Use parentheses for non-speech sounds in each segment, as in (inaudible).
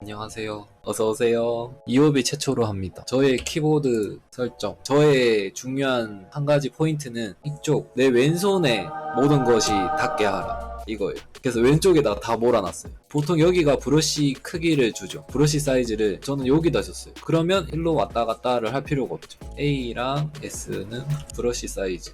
안녕하세요. 어서오세요. 이오비 최초로 합니다. 저의 키보드 설정. 저의 중요한 한 가지 포인트는 이쪽, 내 왼손에 모든 것이 닿게 하라. 이거예요. 그래서 왼쪽에다 다 몰아놨어요. 보통 여기가 브러쉬 크기를 주죠. 브러쉬 사이즈를 저는 여기다 줬어요. 그러면 일로 왔다 갔다를 할 필요가 없죠. A랑 S는 브러쉬 사이즈.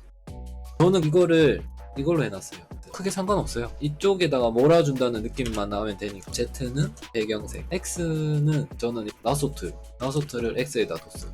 저는 이거를 이걸로 해놨어요. 크게 상관없어요. 이쪽에다가 몰아준다는 느낌만 나오면 되니까. Z는 배경색, X는 저는 나소트, 나소트를 X에다 뒀어요.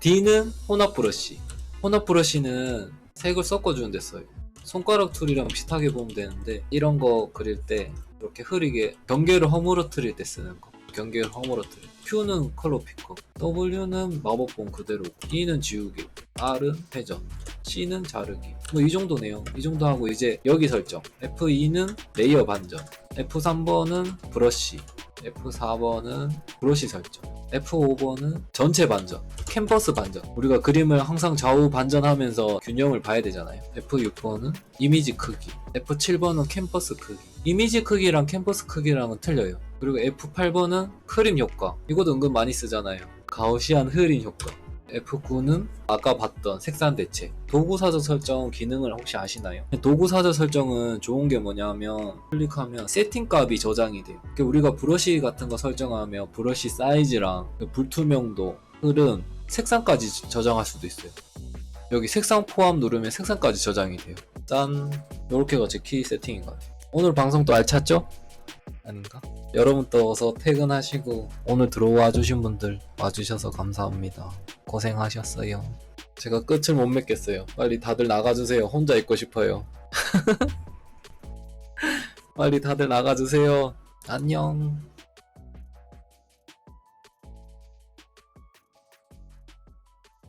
D는 혼합 브러쉬. 혼합 브러쉬는 색을 섞어주는 데 써요. 손가락 툴이랑 비슷하게 보면 되는데 이런 거 그릴 때 이렇게 흐리게 경계를 허물어뜨릴 때 쓰는 거. 경계를 허물어뜨릴. Q는 컬러 피커, W는 마법봉 그대로, E는 지우개, R은 회전, C는 자르기. 뭐 이 정도네요. 이 정도 하고 이제 여기 설정. F2는 레이어 반전. F3번은 브러쉬. F4번은 브러쉬 설정. F5번은 전체 반전. 캠퍼스 반전. 우리가 그림을 항상 좌우 반전하면서 균형을 봐야 되잖아요. F6번은 이미지 크기. F7번은 캠퍼스 크기. 이미지 크기랑 캠퍼스 크기랑은 틀려요. 그리고 F8번은 흐림 효과. 이것도 은근 많이 쓰잖아요. 가우시안 흐림 효과. F9는 아까 봤던 색상 대체. 도구 사전 설정 기능을 혹시 아시나요? 도구 사전 설정은 좋은 게 뭐냐면 클릭하면 세팅 값이 저장이 돼요. 그러니까 우리가 브러쉬 같은 거 설정하면 브러쉬 사이즈랑 그 불투명도, 흐름, 색상까지 저장할 수도 있어요. 여기 색상 포함 누르면 색상까지 저장이 돼요. 짠! 이렇게가 제 키 세팅인 것 같아요. 오늘 방송 또 알찼죠? 아닌가? 여러분 또 어서 퇴근하시고 오늘 들어와 주신 분들 와주셔서 감사합니다. 고생하셨어요. 제가 끝을 못 맺겠어요. 빨리 다들 나가주세요. 혼자 있고 싶어요. (laughs) 빨리 다들 나가주세요. 안녕.